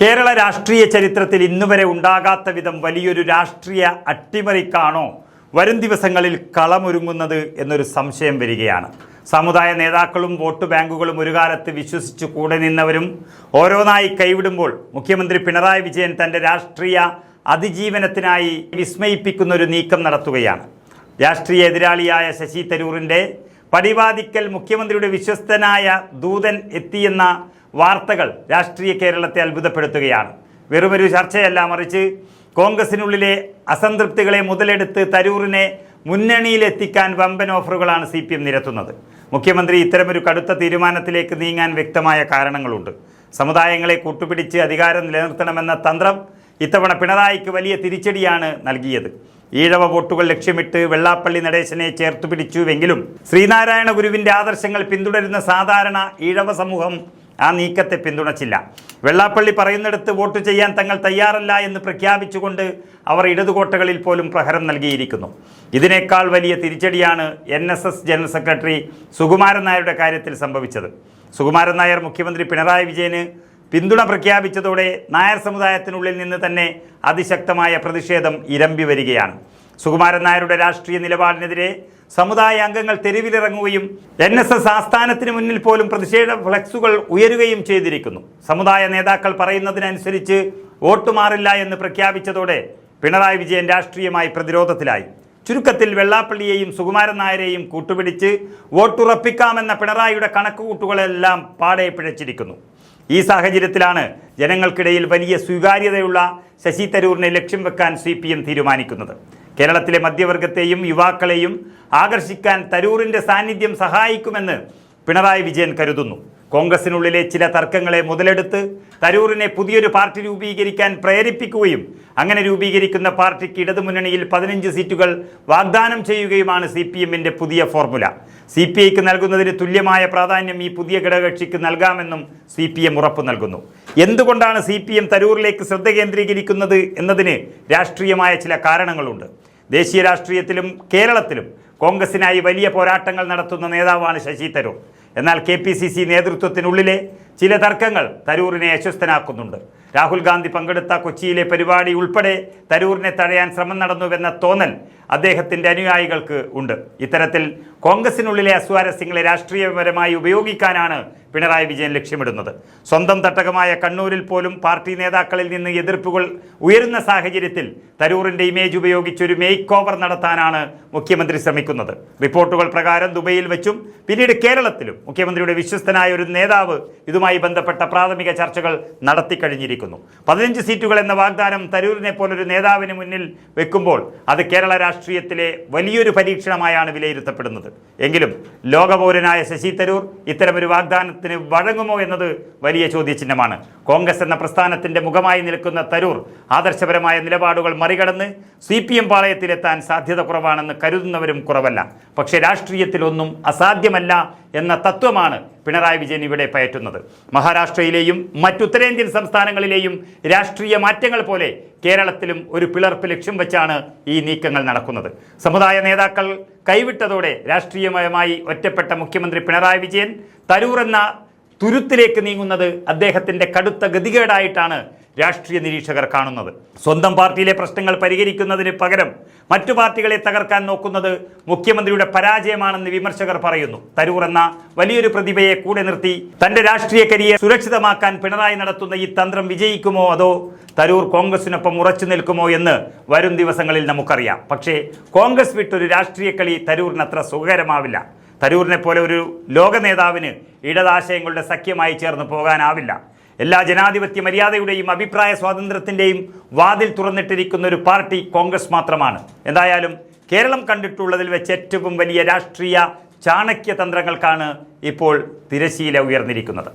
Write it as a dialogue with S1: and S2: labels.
S1: കേരള രാഷ്ട്രീയ ചരിത്രത്തിൽ ഇന്നുവരെ ഉണ്ടാകാത്ത വിധം വലിയൊരു രാഷ്ട്രീയ അട്ടിമറിക്കാണോ വരും ദിവസങ്ങളിൽ കളമൊരുങ്ങുന്നത് എന്നൊരു സംശയം വരികയാണ്. സമുദായ നേതാക്കളും വോട്ട് ബാങ്കുകളും ഒരു കാലത്ത് വിശ്വസിച്ച് കൂടെ നിന്നവരും ഓരോന്നായി കൈവിടുമ്പോൾ മുഖ്യമന്ത്രി പിണറായി വിജയൻ തന്റെ രാഷ്ട്രീയ അതിജീവനത്തിനായി വിസ്മയിപ്പിക്കുന്ന ഒരു നീക്കം നടത്തുകയാണ്. രാഷ്ട്രീയ എതിരാളിയായ ശശി തരൂറിന്റെ പടിവാദിക്കൽ മുഖ്യമന്ത്രിയുടെ വിശ്വസ്തനായ ദൂതൻ എത്തിയെന്ന വാർത്തകൾ രാഷ്ട്രീയ കേരളത്തെ അത്ഭുതപ്പെടുത്തുകയാണ്. വെറുമൊരു ചർച്ചയല്ല മറിച്ച് കോൺഗ്രസിനുള്ളിലെ അസംതൃപ്തികളെ മുതലെടുത്ത് തരൂറിനെ മുന്നണിയിലെത്തിക്കാൻ വമ്പൻ ഓഫറുകളാണ് സി പി എം നിരത്തുന്നത്. മുഖ്യമന്ത്രി ഇത്തരമൊരു കടുത്ത തീരുമാനത്തിലേക്ക് നീങ്ങാൻ വ്യക്തമായ കാരണങ്ങളുണ്ട്. സമുദായങ്ങളെ കൂട്ടുപിടിച്ച് അധികാരം നിലനിർത്തണമെന്ന തന്ത്രം ഇത്തവണ പിണറായിക്ക് വലിയ തിരിച്ചടിയാണ് നൽകിയത്. ഈഴവ വോട്ടുകൾ ലക്ഷ്യമിട്ട് വെള്ളാപ്പള്ളി നടേശനെ ചേർത്തു പിടിച്ചുവെങ്കിലും ശ്രീനാരായണ ഗുരുവിന്റെ ആദർശങ്ങൾ പിന്തുടരുന്ന സാധാരണ ഈഴവ സമൂഹം ആ നീക്കത്തെ പിന്തുണച്ചില്ല. വെള്ളാപ്പള്ളി പറയുന്നിടത്ത് വോട്ട് ചെയ്യാൻ തങ്ങൾ തയ്യാറല്ല എന്ന് പ്രഖ്യാപിച്ചുകൊണ്ട് അവർ ഇടതുകോട്ടകളിൽ പോലും പ്രഹരം നൽകിയിരിക്കുന്നു. ഇതിനേക്കാൾ വലിയ തിരിച്ചടിയാണ് എൻ ജനറൽ സെക്രട്ടറി സുകുമാരൻ നായരുടെ കാര്യത്തിൽ സംഭവിച്ചത്. സുകുമാരൻ നായർ മുഖ്യമന്ത്രി പിണറായി വിജയന് പിന്തുണ പ്രഖ്യാപിച്ചതോടെ നായർ സമുദായത്തിനുള്ളിൽ നിന്ന് തന്നെ അതിശക്തമായ പ്രതിഷേധം ഇരമ്പി വരികയാണ്. സുകുമാരൻ നായരുടെ രാഷ്ട്രീയ നിലപാടിനെതിരെ സമുദായ അംഗങ്ങൾ തെരുവിലിറങ്ങുകയും എൻ എസ് എസ് ആസ്ഥാനത്തിന് മുന്നിൽ പോലും പ്രതിഷേധ ഫ്ലക്സുകൾ ഉയരുകയും ചെയ്തിരിക്കുന്നു. സമുദായ നേതാക്കൾ പറയുന്നതിനനുസരിച്ച് വോട്ട് മാറില്ല എന്ന് പ്രഖ്യാപിച്ചതോടെ പിണറായി വിജയൻ രാഷ്ട്രീയമായി പ്രതിരോധത്തിലായി. ചുരുക്കത്തിൽ വെള്ളാപ്പള്ളിയെയും സുകുമാരൻ നായരെയും കൂട്ടുപിടിച്ച് വോട്ടുറപ്പിക്കാമെന്ന പിണറായിയുടെ കണക്കുകൂട്ടുകളെല്ലാം പാടെ പിഴച്ചിരിക്കുന്നു. ഈ സാഹചര്യത്തിലാണ് ജനങ്ങൾക്കിടയിൽ വലിയ സ്വീകാര്യതയുള്ള ശശി തരൂരിനെ ലക്ഷ്യം വെക്കാൻ സി തീരുമാനിക്കുന്നത്. കേരളത്തിലെ മധ്യവർഗത്തെയും യുവാക്കളെയും ആകർഷിക്കാൻ തരൂറിന്റെ സാന്നിധ്യം സഹായിക്കുമെന്ന് പിണറായി വിജയൻ കരുതുന്നു. കോൺഗ്രസിനുള്ളിലെ ചില തർക്കങ്ങളെ മുതലെടുത്ത് തരൂറിനെ പുതിയൊരു പാർട്ടി രൂപീകരിക്കാൻ പ്രേരിപ്പിക്കുകയും അങ്ങനെ രൂപീകരിക്കുന്ന പാർട്ടിക്ക് ഇടതുമുന്നണിയിൽ പതിനഞ്ച് സീറ്റുകൾ വാഗ്ദാനം ചെയ്യുകയുമാണ് സി പി എമ്മിന്റെ പുതിയ ഫോർമുല. സി പി ഐക്ക് നൽകുന്നതിന് തുല്യമായ പ്രാധാന്യം ഈ പുതിയ ഘടകകക്ഷിക്ക് നൽകാമെന്നും സി പി എം ഉറപ്പു നൽകുന്നു. എന്തുകൊണ്ടാണ് സി പി എം തരൂറിലേക്ക് ശ്രദ്ധ കേന്ദ്രീകരിക്കുന്നത് എന്നതിന് രാഷ്ട്രീയമായ ചില കാരണങ്ങളുണ്ട്. ദേശീയ രാഷ്ട്രീയത്തിലും കേരളത്തിലും കോൺഗ്രസിനായി വലിയ പോരാട്ടങ്ങൾ നടത്തുന്ന നേതാവാണ് ശശി തരൂർ. എന്നാൽ കെ പി സി സി നേതൃത്വത്തിനുള്ളിലെ ചില തർക്കങ്ങൾ തരൂറിനെ അസ്വസ്ഥനാക്കുന്നുണ്ട്. രാഹുൽ ഗാന്ധി പങ്കെടുത്ത കൊച്ചിയിലെ പരിപാടി ഉൾപ്പെടെ തരൂറിനെ തടയാൻ ശ്രമം നടന്നുവെന്ന തോന്നൽ അദ്ദേഹത്തിന്റെ അനുയായികൾക്ക് ഉണ്ട്. ഇത്തരത്തിൽ കോൺഗ്രസിനുള്ളിലെ അസ്വാരസ്യങ്ങളെ രാഷ്ട്രീയപരമായി ഉപയോഗിക്കാനാണ് പിണറായി വിജയൻ ലക്ഷ്യമിടുന്നത്. സ്വന്തം തട്ടകമായ കണ്ണൂരിൽ പോലും പാർട്ടി നേതാക്കളിൽ നിന്ന് എതിർപ്പുകൾ ഉയരുന്ന സാഹചര്യത്തിൽ തരൂറിന്റെ ഇമേജ് ഉപയോഗിച്ച് ഒരു മേക്ക് ഓവർ നടത്താനാണ് മുഖ്യമന്ത്രി ശ്രമിക്കുന്നത്. റിപ്പോർട്ടുകൾ പ്രകാരം ദുബൈയിൽ വെച്ചും പിന്നീട് കേരളത്തിലും മുഖ്യമന്ത്രിയുടെ വിശ്വസ്തനായ ഒരു നേതാവ് ഇതുമായി ബന്ധപ്പെട്ട പ്രാഥമിക ചർച്ചകൾ നടത്തിക്കഴിഞ്ഞിരിക്കുന്നു പതിനഞ്ച് സീറ്റുകൾ എന്ന വാഗ്ദാനം തരൂരിനെ പോലൊരു നേതാവിന് മുന്നിൽ വെക്കുമ്പോൾ അത് കേരള രാഷ്ട്രീയത്തിലെ വലിയൊരു പരീക്ഷണമായാണ് വിലയിരുത്തപ്പെടുന്നത്. എങ്കിലും ലോകപൗരനായ ശശി തരൂർ ഇത്തരമൊരു വാഗ്ദാനത്തിന് വഴങ്ങുമോ എന്നത് വലിയ ചോദ്യചിഹ്നമാണ്. കോൺഗ്രസ് എന്ന പ്രസ്ഥാനത്തിന്റെ മുഖമായി നിൽക്കുന്ന തരൂർ ആദർശപരമായ നിലപാടുകൾ മറികടന്ന് സി പി എം പാളയത്തിലെത്താൻ സാധ്യത കുറവാണെന്ന് കരുതുന്നവരും കുറവല്ല. പക്ഷേ രാഷ്ട്രീയത്തിലൊന്നും അസാധ്യമല്ല എന്ന തത്വമാണ് പിണറായി വിജയൻ ഇവിടെ പയറ്റുന്നത്. മഹാരാഷ്ട്രയിലെയും മറ്റുത്തരേന്ത്യൻ സംസ്ഥാനങ്ങളിലെയും രാഷ്ട്രീയ മാറ്റങ്ങൾ പോലെ കേരളത്തിലും ഒരു പിളർപ്പ് ലക്ഷ്യം വെച്ചാണ് ഈ നീക്കങ്ങൾ നടക്കുന്നത്. സമുദായ നേതാക്കൾ കൈവിട്ടതോടെ രാഷ്ട്രീയമയമായി ഒറ്റപ്പെട്ട മുഖ്യമന്ത്രി പിണറായി വിജയൻ തരൂർ എന്ന തുരുത്തിലേക്ക് നീങ്ങുന്നത് അദ്ദേഹത്തിന്റെ കടുത്ത ഗതികേടായിട്ടാണ് രാഷ്ട്രീയ നിരീക്ഷകർ കാണുന്നത്. സ്വന്തം പാർട്ടിയിലെ പ്രശ്നങ്ങൾ പരിഹരിക്കുന്നതിന് പകരം മറ്റു പാർട്ടികളെ തകർക്കാൻ നോക്കുന്നത് മുഖ്യമന്ത്രിയുടെ പരാജയമാണെന്ന് വിമർശകർ പറയുന്നു. തരൂർ എന്ന വലിയൊരു പ്രതിഭയെ കൂടെ നിർത്തി തന്റെ രാഷ്ട്രീയ കരിയർ സുരക്ഷിതമാക്കാൻ പിണറായി നടത്തുന്ന ഈ തന്ത്രം വിജയിക്കുമോ അതോ തരൂർ കോൺഗ്രസിനൊപ്പം ഉറച്ചു നിൽക്കുമോ എന്ന് വരും ദിവസങ്ങളിൽ നമുക്കറിയാം. പക്ഷേ കോൺഗ്രസ് വിട്ടൊരു രാഷ്ട്രീയ കളി തരൂരിന് അത്ര സുഖകരമാവില്ല. തരൂരിനെ പോലെ ഒരു ലോക നേതാവിന് ഇടതാശയങ്ങളുടെ സഖ്യമായി ചേർന്ന് പോകാനാവില്ല. എല്ലാ ജനാധിപത്യ മര്യാദയുടെയും അഭിപ്രായ സ്വാതന്ത്ര്യത്തിന്റെയും വാതിൽ തുറന്നിട്ടിരിക്കുന്ന ഒരു പാർട്ടി കോൺഗ്രസ് മാത്രമാണ്. എന്തായാലും കേരളം കണ്ടിട്ടുള്ളതിൽ വെച്ച് ഏറ്റവും വലിയ രാഷ്ട്രീയ ചാണക്യ തന്ത്രങ്ങൾക്കാണ് ഇപ്പോൾ തിരശീല ഉയർന്നിരിക്കുന്നത്.